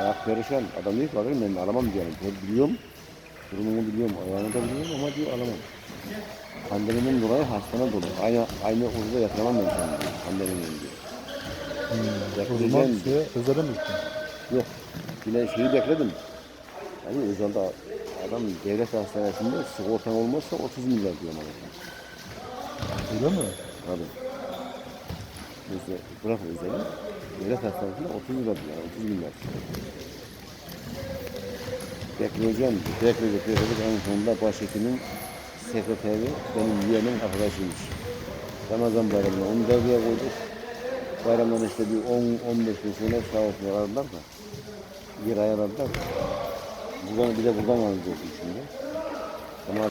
Ayak perişan. Adam diyor ki bakayım ben alamam diyorum. Ben biliyorum. Durumumu biliyorum. Ayağını da biliyorum ama diyor alamam. Pandemiden dolayı hastane dolu. Aynı aynı huzurda yatıramam ben sana. Pandemiden diyor. O zaman Bekleyeceğim diyor. şeye özele mi gittin? Yok. Bile şeyi bekledim. Hani özelde adam devlet hastanesinde sigortan olmazsa 30 milyar diyor bana. Öyle mi? Abi. Neyse bırak özeli. Devlet hastanesinde 30 lira diyor. 30 milyar. Bekleyeceğim. Bekleyecek. Bekleyecek. En sonunda başhekimin sekreteri benim yeğenim arkadaşıymış. Ramazan bayramına onu devreye koyduk. Bayramdan işte bir 10-15 gün sonra sağ olsun aradılar da. Bir ay aradılar da. Buradan, bir de buradan alacağız şimdi. Ama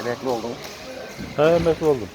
emekli oldum. He emekli oldum.